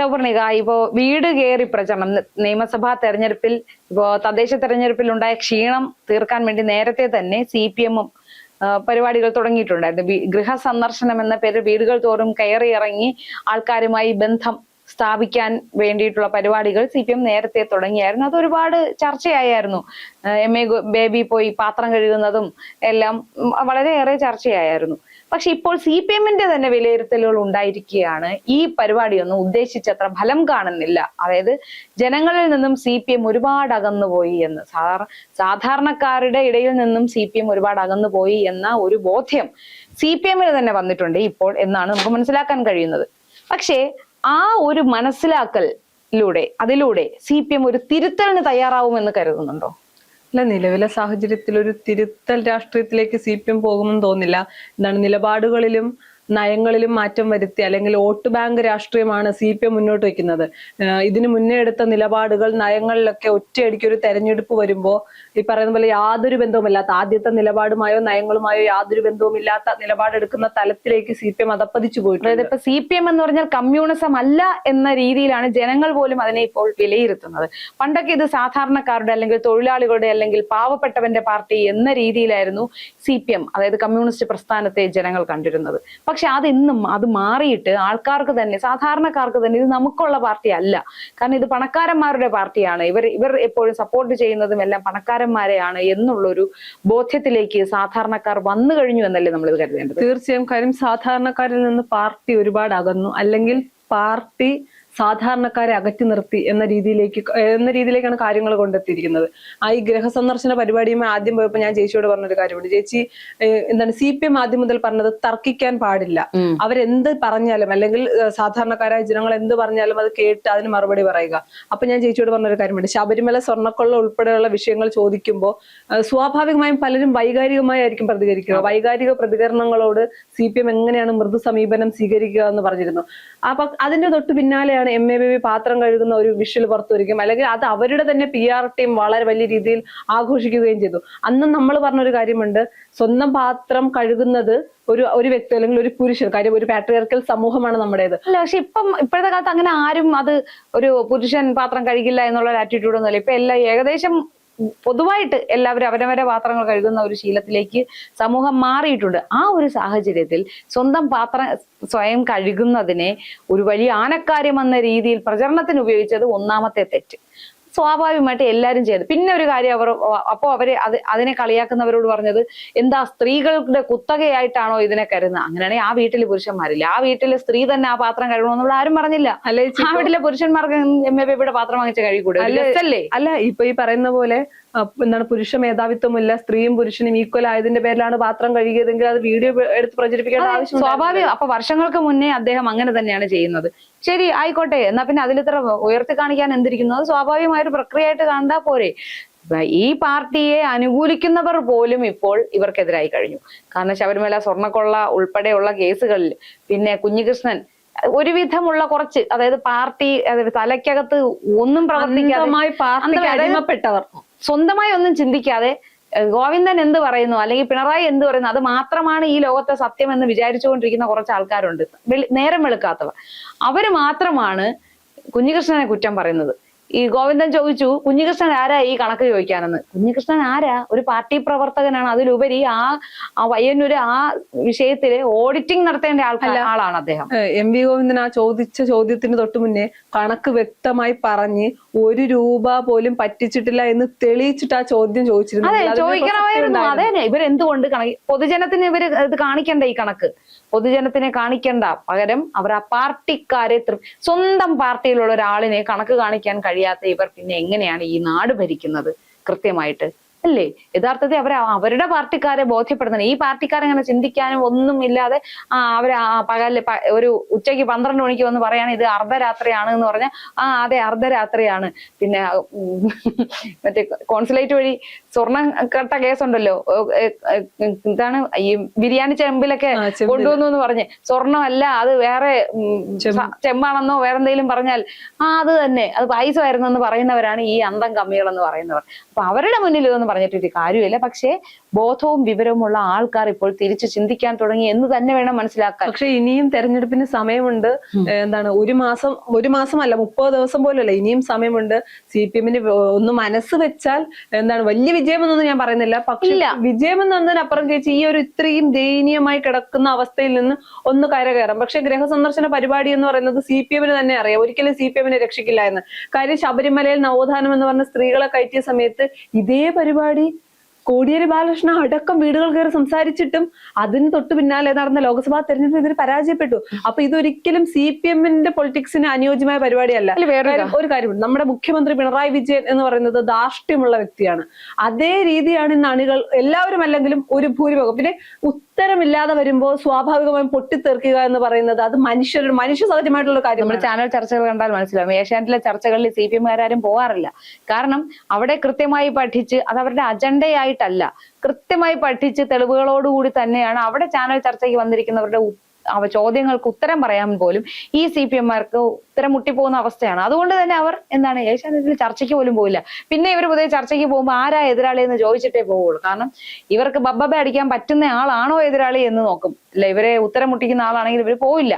സൗപർണിക ഇപ്പോ വീട് കയറി പ്രചരണം. നിയമസഭാ തെരഞ്ഞെടുപ്പിൽ ഇപ്പോ തദ്ദേശ തെരഞ്ഞെടുപ്പിൽ ഉണ്ടായ ക്ഷീണം തീർക്കാൻ വേണ്ടി നേരത്തെ തന്നെ സി പി എമ്മും പരിപാടികൾ തുടങ്ങിയിട്ടുണ്ടായിരുന്നു. ഗൃഹ സന്ദർശനം എന്ന പേര് വീടുകൾ തോറും കയറി ഇറങ്ങി ആൾക്കാരുമായി ബന്ധം സ്ഥാപിക്കാൻ വേണ്ടിയിട്ടുള്ള പരിപാടികൾ സി പി എം നേരത്തെ തുടങ്ങിയായിരുന്നു. അത് ഒരുപാട് ചർച്ചയായിരുന്നു എം എ ബേബി പോയി പാത്രം കഴുകുന്നതും എല്ലാം വളരെയേറെ ചർച്ചയായിരുന്നു പക്ഷെ ഇപ്പോൾ സി പി എമ്മിന്റെ തന്നെ വിലയിരുത്തലുകൾ ഉണ്ടായിരിക്കുകയാണ്. ഈ പരിപാടിയൊന്നും ഉദ്ദേശിച്ചത്ര ഫലം കാണുന്നില്ല. അതായത് ജനങ്ങളിൽ നിന്നും സി പി എം ഒരുപാട് അകന്നുപോയി എന്ന്. സാധാരണ സാധാരണക്കാരുടെ ഇടയിൽ നിന്നും സി പി എം ഒരുപാട് അകന്നുപോയി എന്ന ഒരു ബോധ്യം സി പി എമ്മിന് തന്നെ വന്നിട്ടുണ്ട് ഇപ്പോൾ എന്നാണ് നമുക്ക് മനസ്സിലാക്കാൻ കഴിയുന്നത്. പക്ഷേ ആ ഒരു മനസ്സിലാക്കലിലൂടെ അതിലൂടെ സി പി എം ഒരു തിരുത്തലിന് തയ്യാറാവുമെന്ന് കരുതുന്നുണ്ടോ? അല്ല നിലവിലെ സാഹചര്യത്തിൽ ഒരു തിരുത്തൽ രാഷ്ട്രീയത്തിലേക്ക് സി പി എം പോകുമെന്ന് തോന്നില്ല. എന്താണ് നിലപാടുകളിലും നയങ്ങളിലും മാറ്റം വരുത്തി അല്ലെങ്കിൽ വോട്ട് ബാങ്ക് രാഷ്ട്രീയമാണ് സി പി എം മുന്നോട്ട് വെക്കുന്നത് ഇതിനു മുന്നേ എടുത്ത നിലപാടുകൾ നയങ്ങളിലൊക്കെ ഒറ്റയടിക്ക് ഒരു തെരഞ്ഞെടുപ്പ് വരുമ്പോൾ ഈ പറയുന്ന പോലെ യാതൊരു ബന്ധവുമില്ലാത്ത ആദ്യത്തെ നിലപാടുമായോ നയങ്ങളുമായോ യാതൊരു ബന്ധവുമില്ലാത്ത നിലപാടെടുക്കുന്ന തലത്തിലേക്ക് സി പി എം അതപ്പതിച്ചു അതായത് പോയിട്ടുണ്ട് ഇപ്പൊ സി പി എം എന്ന് പറഞ്ഞാൽ കമ്മ്യൂണിസം അല്ല എന്ന രീതിയിലാണ് ജനങ്ങൾ പോലും അതിനെ ഇപ്പോൾ വിലയിരുത്തുന്നത്. പണ്ടൊക്കെ ഇത് സാധാരണക്കാരുടെ അല്ലെങ്കിൽ തൊഴിലാളികളുടെ അല്ലെങ്കിൽ പാവപ്പെട്ടവന്റെ പാർട്ടി എന്ന രീതിയിലായിരുന്നു സി പി എം അതായത് കമ്മ്യൂണിസ്റ്റ് പ്രസ്ഥാനത്തെ ജനങ്ങൾ കണ്ടിരുന്നത്. പക്ഷെ അത് അതെന്നും അത് മാറിയിട്ട് ആൾക്കാർക്ക് തന്നെ സാധാരണക്കാർക്ക് തന്നെ ഇത് നമുക്കുള്ള പാർട്ടി അല്ല കാരണം ഇത് പണക്കാരന്മാരുടെ പാർട്ടിയാണ്. ഇവർ ഇവർ എപ്പോഴും സപ്പോർട്ട് ചെയ്യുന്നതും എല്ലാം പണക്കാരന്മാരെയാണ് എന്നുള്ളൊരു ബോധ്യത്തിലേക്ക് സാധാരണക്കാർ വന്നു കഴിഞ്ഞു എന്നല്ലേ നമ്മൾ ഇത് കരുതേണ്ടത്? തീർച്ചയായും. കാര്യം സാധാരണക്കാരിൽ നിന്ന് പാർട്ടി ഒരുപാട് അകന്നു അല്ലെങ്കിൽ പാർട്ടി സാധാരണക്കാരെ അകറ്റി നിർത്തി എന്ന രീതിയിലേക്ക് എന്ന രീതിയിലേക്കാണ് കാര്യങ്ങൾ കൊണ്ടെത്തിയിരിക്കുന്നത്. ആ ഈ ഗ്രഹ സന്ദർശന പരിപാടിയുമായി ആദ്യം പോയപ്പോൾ ഞാൻ ചേച്ചിയോട് പറഞ്ഞൊരു കാര്യമുണ്ട്. ചേച്ചി എന്താണ് സി പി എം ആദ്യം മുതൽ പറഞ്ഞത് തർക്കിക്കാൻ പാടില്ല. അവരെന്ത് പറഞ്ഞാലും അല്ലെങ്കിൽ സാധാരണക്കാരായ ജനങ്ങൾ എന്ത് പറഞ്ഞാലും അത് കേട്ട് അതിന് മറുപടി പറയുക. അപ്പൊ ഞാൻ ചേച്ചിയോട് പറഞ്ഞൊരു കാര്യമുണ്ട്. ശബരിമല സ്വർണക്കൊള്ള ഉൾപ്പെടെയുള്ള വിഷയങ്ങൾ ചോദിക്കുമ്പോൾ സ്വാഭാവികമായും പലരും വൈകാരികമായിരിക്കും പ്രതികരിക്കുക. വൈകാരിക പ്രതികരണങ്ങളോട് സി പി എം എങ്ങനെയാണ് മൃദു സമീപനം സ്വീകരിക്കുക എന്ന് പറഞ്ഞിരുന്നു. അപ്പൊ അതിന്റെ തൊട്ട് പിന്നാലെയാണ് എം എ ബി പാത്രം കഴുകുന്ന ഒരു വിഷ്വൽ പുറത്തു വരികയും അല്ലെങ്കിൽ അത് അവരുടെ തന്നെ പി ആർ ടീം വളരെ വലിയ രീതിയിൽ ആഘോഷിക്കുകയും ചെയ്തു. അന്നും നമ്മൾ പറഞ്ഞൊരു കാര്യമുണ്ട് സ്വന്തം പാത്രം കഴുകുന്നത് ഒരു ഒരു വ്യക്തി അല്ലെങ്കിൽ ഒരു പുരുഷൻ കാര്യം ഒരു പാട്രിയർക്കൽ സമൂഹമാണ് നമ്മുടേത്. അല്ല പക്ഷെ ഇപ്പം ഇപ്പോഴത്തെ കാലത്ത് അങ്ങനെ ആരും അത് ഒരു പുരുഷൻ പാത്രം കഴുകില്ല എന്നുള്ള ആറ്റിറ്റ്യൂഡ് ഒന്നുമില്ല. ഇപ്പൊ എല്ലാം ഏകദേശം പൊതുവായിട്ട് എല്ലാവരും അവരവരെ പാത്രങ്ങൾ കഴുകുന്ന ഒരു ശീലത്തിലേക്ക് സമൂഹം മാറിയിട്ടുണ്ട്. ആ ഒരു സാഹചര്യത്തിൽ സ്വന്തം പാത്രം സ്വയം കഴുകുന്നതിനെ ഒരു വലിയ ആനക്കാര്യം എന്ന രീതിയിൽ പ്രചരണത്തിന് ഉപയോഗിച്ചത് ഒന്നാമത്തെ തെറ്റ്. സ്വാഭാവികമായിട്ട് എല്ലാവരും ചെയ്ത് പിന്നെ ഒരു കാര്യം അവർ അപ്പോൾ അവരെ അത് അതിനെ കളിയാക്കുന്നവരോട് പറഞ്ഞത് എന്താ സ്ത്രീകളുടെ കുത്തകയായിട്ടാണോ ഇതിനെ കരുതുന്നത്? അങ്ങനെയാണെങ്കിൽ ആ വീട്ടിലെ പുരുഷന്മാരില്ല? ആ വീട്ടിലെ സ്ത്രീ തന്നെ ആ പാത്രം കഴുകണമെന്ന് ഇവിടെ ആരും പറഞ്ഞില്ല. അല്ല ആ വീട്ടിലെ പുരുഷന്മാർക്ക് എം എ ബിയുടെ പാത്രം വാങ്ങിച്ച് കഴിക്കൂടെ അല്ലേ? അല്ലേ ഇപ്പൊ ഈ പറയുന്ന പോലെ എന്താണ് പുരുഷ മേധാവിത്വമില്ല സ്ത്രീയും പുരുഷനും ഈക്വൽ ആയതിന്റെ പേരിലാണ് പാത്രം കഴുകിയതെങ്കിൽ അത് വീഡിയോ എടുത്ത് പ്രചരിപ്പിക്കേണ്ട ആവശ്യം സ്വാഭാവികം. അപ്പൊ വർഷങ്ങൾക്ക് മുന്നേ അദ്ദേഹം അങ്ങനെ തന്നെയാണ് ചെയ്യുന്നത്. ശരി ആയിക്കോട്ടെ. എന്നാ പിന്നെ അതിലിത്ര ഉയർത്തി കാണിക്കാൻ എന്തിരിക്കുന്നു? അത് സ്വാഭാവികമായ ഒരു പ്രക്രിയയായിട്ട് കണ്ടാ പോരെ. ഈ പാർട്ടിയെ അനുകൂലിക്കുന്നവർ പോലും ഇപ്പോൾ ഇവർക്കെതിരായി കഴിഞ്ഞു. കാരണം ശബരിമല സ്വർണക്കൊള്ള ഉൾപ്പെടെയുള്ള കേസുകളിൽ പിന്നെ കുഞ്ഞികൃഷ്ണൻ ഒരുവിധമുള്ള കുറച്ച് അതായത് പാർട്ടി അതായത് തലയ്ക്കകത്ത് ഒന്നും പ്രവർത്തിക്കാതെ പാർട്ടി അടിമപ്പെട്ടവർ. സ്വന്തമായി ഒന്നും ചിന്തിക്കാതെ ഗോവിന്ദൻ എന്ത് പറയുന്നു അല്ലെങ്കിൽ പിണറായി എന്ത് പറയുന്നു അത് മാത്രമാണ് ഈ ലോകത്തെ സത്യം എന്ന് വിചാരിച്ചുകൊണ്ടിരിക്കുന്ന കുറച്ച് ആൾക്കാരുണ്ട്. നേരം വെളുക്കാത്തവർ. അവർ മാത്രമാണ് കുഞ്ഞികൃഷ്ണനെ കുറ്റം പറയുന്നത്. ഈ ഗോവിന്ദൻ ചോദിച്ചു കുഞ്ഞികൃഷ്ണൻ ആരാ ഈ കണക്ക് ചോദിക്കാനെന്ന്? കുഞ്ഞികൃഷ്ണൻ ആരാ? ഒരു പാർട്ടി പ്രവർത്തകനാണ്. അതിലുപരി ആ ആ പയ്യന്നൂര് ആ വിഷയത്തിൽ ഓഡിറ്റിംഗ് നടത്തേണ്ട ആൾക്കാർ ആളാണ് അദ്ദേഹം. എം വി ഗോവിന്ദൻ ആ ചോദിച്ച ചോദ്യത്തിന് തൊട്ട് മുന്നേ കണക്ക് വ്യക്തമായി പറഞ്ഞ് ഒരു രൂപ പോലും പറ്റിച്ചിട്ടില്ല എന്ന് തെളിയിച്ചിട്ട് ആ ചോദ്യം ചോദിച്ചിരുന്നു. അതെ ചോദിക്കണമായിരുന്നു. അതെ ഇവരെന്തുകൊണ്ട് കണക്ക് പൊതുജനത്തിന് ഇവർ ഇത് കാണിക്കണ്ട ഈ കണക്ക്. പൊതുജനത്തിനെ കാണിക്കണ്ട. പകരം അവർ ആ പാർട്ടിക്കാരെ സ്വന്തം പാർട്ടിയിലുള്ള ഒരാളിനെ കണക്ക് കാണിക്കാൻ കഴിയാത്ത ഇവർ പിന്നെ എങ്ങനെയാണ് ഈ നാട് ഭരിക്കുന്നത്? കൃത്യമായിട്ട്. അല്ലേ? യഥാർത്ഥത്തിൽ അവർ അവരുടെ പാർട്ടിക്കാരെ ബോധ്യപ്പെടുത്തണം. ഈ പാർട്ടിക്കാരങ്ങനെ ചിന്തിക്കാനും ഒന്നും ഇല്ലാതെ ആ അവർ പകൽ ഒരു ഉച്ചയ്ക്ക് പന്ത്രണ്ട് മണിക്ക് വന്ന് പറയാണ് ഇത് അർദ്ധരാത്രിയാണ് എന്ന് പറഞ്ഞാൽ ആ അതെ അർദ്ധരാത്രിയാണ്. പിന്നെ മറ്റേ കോൺസുലേറ്റ് വഴി സ്വർണം കട്ട കേസുണ്ടല്ലോ. എന്താണ് ഈ ബിരിയാണി ചെമ്പിലൊക്കെ. കൊണ്ടുവന്നു എന്ന് പറഞ്ഞ്. സ്വർണമല്ല അത് വേറെ ചെമ്പാണെന്നോ വേറെ എന്തെങ്കിലും പറഞ്ഞാൽ ആ അത് തന്നെ. അത് പൈസ വരുന്നെന്ന് പറയുന്നവരാണ് ഈ അന്തം കമ്മികൾ എന്ന് പറയുന്നവർ. അപ്പൊ അവരുടെ മുന്നിൽ ഇതൊന്നും പറഞ്ഞിട്ട് ഒരു കാര്യമില്ല. പക്ഷേ ബോധവും വിവരവുമുള്ള ആൾക്കാർ ഇപ്പോൾ തിരിച്ചു ചിന്തിക്കാൻ തുടങ്ങി എന്ന് തന്നെ വേണം മനസ്സിലാക്കാൻ. പക്ഷെ ഇനിയും തെരഞ്ഞെടുപ്പിന് സമയമുണ്ട്. എന്താണ് ഒരു മാസം ഒരു മാസമല്ല മുപ്പത് ദിവസം പോലല്ല ഇനിയും സമയമുണ്ട്. സി പി എമ്മിന് ഒന്ന് മനസ്സ് വെച്ചാൽ എന്താണ് വലിയ വിജയമെന്നൊന്നും ഞാൻ പറയുന്നില്ല. പക്ഷെ വിജയമെന്നതിനപ്പുറം ചേച്ചി ഈ ഒരു ഇത്രയും ദയനീയമായി കിടക്കുന്ന അവസ്ഥയിൽ നിന്ന് ഒന്ന് കരകയറാം. പക്ഷെ ഗൃഹസന്ദർശന പരിപാടി എന്ന് പറയുന്നത് സി പി എമ്മിന് തന്നെ അറിയാം. ഒരിക്കലും സി പി എമ്മിനെ രക്ഷിക്കില്ല എന്ന്. കാര്യം ശബരിമലയിൽ നവോത്ഥാനം എന്ന് പറഞ്ഞ സ്ത്രീകളെ കയറ്റിയ സമയത്ത് ഇതേ പരിപാടി കോടിയേരി ബാലകൃഷ്ണ അടക്കം വീടുകൾ കയറി സംസാരിച്ചിട്ടും അതിന് തൊട്ടു പിന്നാലെ നടന്ന ലോക്സഭാ തെരഞ്ഞെടുപ്പിൽ ഇതിന് പരാജയപ്പെട്ടു. അപ്പൊ ഇതൊരിക്കലും സി പി എമ്മിന്റെ പൊളിറ്റിക്സിന് അനുയോജ്യമായ പരിപാടിയല്ല. വേറെ ഒരു കാര്യമുണ്ട് നമ്മുടെ മുഖ്യമന്ത്രി പിണറായി വിജയൻ എന്ന് പറയുന്നത് ധാർഷ്ട്യമുള്ള വ്യക്തിയാണ്. അതേ രീതിയാണ് ഇന്ന് അണികൾ എല്ലാവരും അല്ലെങ്കിലും ഒരു ഭൂരിഭാഗം. പിന്നെ ഉത്തരമില്ലാതെ വരുമ്പോൾ സ്വാഭാവികമായും പൊട്ടിത്തെറിക്കുക എന്ന് പറയുന്നത് അത് മനുഷ്യരുടെ മനുഷ്യ സഹജമായിട്ടുള്ള കാര്യം നമ്മുടെ ചാനൽ ചർച്ചകൾ കണ്ടാൽ മനസ്സിലാവും. ഏഷ്യാനെറ്റിലെ ചർച്ചകളിൽ സി പി എമ്മുകാരും പോകാറില്ല കാരണം അവിടെ കൃത്യമായി പഠിച്ച് അത് അവരുടെ അജണ്ടയായിട്ടല്ല കൃത്യമായി പഠിച്ച് തെളിവുകളോടുകൂടി തന്നെയാണ് അവിടെ ചാനൽ ചർച്ചയ്ക്ക് വന്നിരിക്കുന്നവരുടെ ചോദ്യങ്ങൾക്ക് ഉത്തരം പറയാൻ പോലും ഈ സി പി എമ്മാർക്ക് ഉത്തരം മുട്ടിപ്പോകുന്ന അവസ്ഥയാണ്. അതുകൊണ്ട് തന്നെ അവർ എന്താണ് ഏഷ്യാനെറ്റിൽ ചർച്ചയ്ക്ക് പോലും പോയില്ല പിന്നെ ഇവർ പുതിയ ചർച്ചയ്ക്ക് പോകുമ്പോൾ ആരാ എതിരാളി എന്ന് ചോദിച്ചിട്ടേ പോവുള്ളൂ. കാരണം ഇവർക്ക് ബബ്ബബ അടിക്കാൻ പറ്റുന്ന ആളാണോ എതിരാളി എന്ന് നോക്കും. അല്ല ഇവരെ ഉത്തരം മുട്ടിക്കുന്ന ആളാണെങ്കിൽ ഇവർ പോയില്ല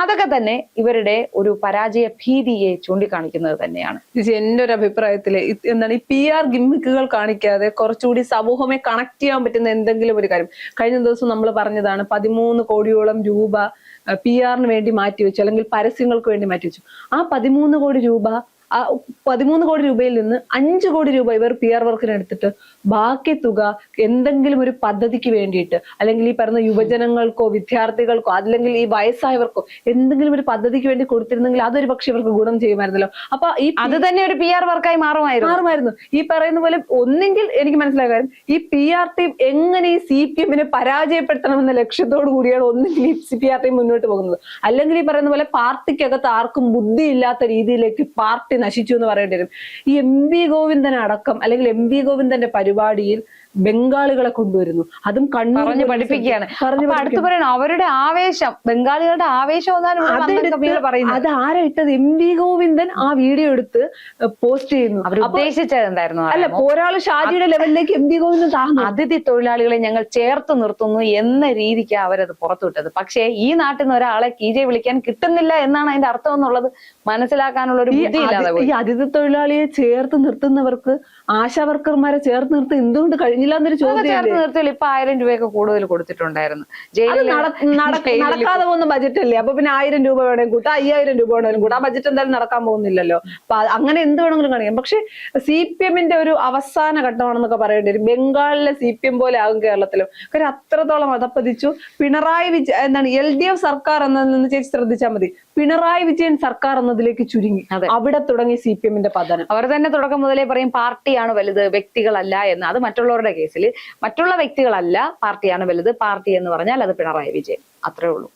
അതൊക്കെ തന്നെ ഇവരുടെ ഒരു പരാജയ ഭീതിയെ ചൂണ്ടിക്കാണിക്കുന്നത് തന്നെയാണ്. എന്റെ ഒരു അഭിപ്രായത്തിൽ എന്താണ് ഈ പി ആർ ഗിമ്മിക്കുകൾ കാണിക്കാതെ കുറച്ചുകൂടി സമൂഹമെ കണക്ട് ചെയ്യാൻ പറ്റുന്ന എന്തെങ്കിലും ഒരു കാര്യം. കഴിഞ്ഞ ദിവസം നമ്മൾ പറഞ്ഞതാണ് പതിമൂന്ന് കോടിയോളം രൂപ പി ആറിന് വേണ്ടി മാറ്റിവെച്ചു അല്ലെങ്കിൽ പരസ്യങ്ങൾക്ക് വേണ്ടി മാറ്റിവെച്ചു. ആ പതിമൂന്ന് കോടി രൂപ പതിമൂന്ന് കോടി രൂപയിൽ നിന്ന് അഞ്ച് കോടി രൂപ ഇവർ പി ആർ വർക്കിന് എടുത്തിട്ട് ബാക്കി തുക എന്തെങ്കിലും ഒരു പദ്ധതിക്ക് വേണ്ടിയിട്ട് അല്ലെങ്കിൽ ഈ പറയുന്ന യുവജനങ്ങൾക്കോ വിദ്യാർത്ഥികൾക്കോ അല്ലെങ്കിൽ ഈ വയസ്സായവർക്കോ എന്തെങ്കിലും ഒരു പദ്ധതിക്ക് വേണ്ടി കൊടുത്തിരുന്നെങ്കിൽ അതൊരു പക്ഷെ ഇവർക്ക് ഗുണം ചെയ്യുമായിരുന്നല്ലോ. അപ്പൊ ഈ അത് തന്നെ ഒരു പി ആർ വർക്കായി മാറുമായിരുന്നു. മാറുമായിരുന്നു. ഈ പറയുന്ന പോലെ ഒന്നെങ്കിൽ എനിക്ക് മനസ്സിലായ കാര്യം ഈ പി ആർ ടീം എങ്ങനെ ഈ സി പി എമ്മിനെ പരാജയപ്പെടുത്തണമെന്ന ലക്ഷ്യത്തോടു കൂടിയാണ് ഒന്നെങ്കിൽ ഈ പി ആർ ടീം മുന്നോട്ട് പോകുന്നത്. അല്ലെങ്കിൽ ഈ പറയുന്ന പോലെ പാർട്ടിക്കകത്ത് ആർക്കും ബുദ്ധിയില്ലാത്ത രീതിയിലേക്ക് പാർട്ടി നശിച്ചു എന്ന് പറയേണ്ടി വരും. ഈ എം വി ഗോവിന്ദൻ അടക്കം അല്ലെങ്കിൽ എം വി ഗോവിന്ദന്റെ പരിപാടിയിൽ ബംഗാളികളെ കൊണ്ടുവരുന്നു. അതും കണ്ണൂർ പറഞ്ഞു പഠിപ്പിക്കുകയാണ്. പറഞ്ഞു അടുത്ത് പറയണം അവരുടെ ആവേശം ബംഗാളികളുടെ ആവേശം അത് ആരാ ഇട്ടത് എം വി ഗോവിന്ദൻ ആ വീഡിയോ എടുത്ത് പോസ്റ്റ് ചെയ്യുന്നു. അവർ ഉദ്ദേശിച്ചത് എന്തായിരുന്നു അല്ല ഒരാൾ ഷാജിയുടെ ലെവലിലേക്ക് എം വി ഗോവിന്ദൻ താങ്ങും അതിഥി തൊഴിലാളികളെ ഞങ്ങൾ ചേർത്ത് നിർത്തുന്നു എന്ന രീതിക്ക് അവരത് പുറത്തുവിട്ടത്. പക്ഷേ ഈ നാട്ടിൽ നിന്ന് ഒരാളെ കീജെ വിളിക്കാൻ കിട്ടുന്നില്ല എന്നാണ് അതിന്റെ അർത്ഥം എന്നുള്ളത് മനസ്സിലാക്കാനുള്ള ഒരു ഈ അതിഥി തൊഴിലാളിയെ ചേർത്ത് നിർത്തുന്നവർക്ക് ആശാ വർക്കർമാരെ ചേർത്ത് നിർത്തി എന്തുകൊണ്ട് കഴിഞ്ഞില്ല എന്നൊരു ചോദ്യം നിർത്തിയില്ല ഇപ്പൊ ആയിരം രൂപയൊക്കെ കൂടുതൽ കൊടുത്തിട്ടുണ്ടായിരുന്നു. ജയിലിൽ നട- നട- ജയിലിൽ നടക്കാതെ പോകുന്ന ബജറ്റ് അല്ലേ അപ്പൊ പിന്നെ ആയിരം രൂപ വേണമെങ്കിൽ കൂട്ടാ അയ്യായിരം രൂപ വേണമെങ്കിലും കൂട്ടാ. ആ ബജറ്റ് എന്തായാലും നടക്കാൻ പോകുന്നില്ലല്ലോ. അപ്പൊ അങ്ങനെ എന്ത് വേണമെങ്കിലും കാണിക്കാം. പക്ഷെ സി പി എമ്മിന്റെ ഒരു അവസാന ഘട്ടമാണെന്നൊക്കെ പറയേണ്ടി വരും. ബംഗാളിലെ സി പി എം പോലെ ആകും കേരളത്തിലും. കാര്യം അത്രത്തോളം അതപ്പതിച്ചു പിണറായി വിജയൻ എന്താണ് എൽ ഡി എഫ് സർക്കാർ എന്നതെന്ന് ചേച്ചി ശ്രദ്ധിച്ചാൽ മതി. പിണറായി വിജയൻ സർക്കാർ എന്നതിലേക്ക് ചുരുങ്ങി. അവിടെ തുടങ്ങി സി പി എമ്മിന്റെ പതനം. അവർ തന്നെ തുടക്കം മുതലേ പറയും പാർട്ടിയാണ് വലുത് വ്യക്തികളല്ല എന്ന്. അത് മറ്റുള്ളവരുടെ കേസിൽ മറ്റുള്ള വ്യക്തികളല്ല പാർട്ടിയാണ് വലുത് പാർട്ടി എന്ന് പറഞ്ഞാൽ അത് പിണറായി വിജയൻ. അത്രേ ഉള്ളൂ.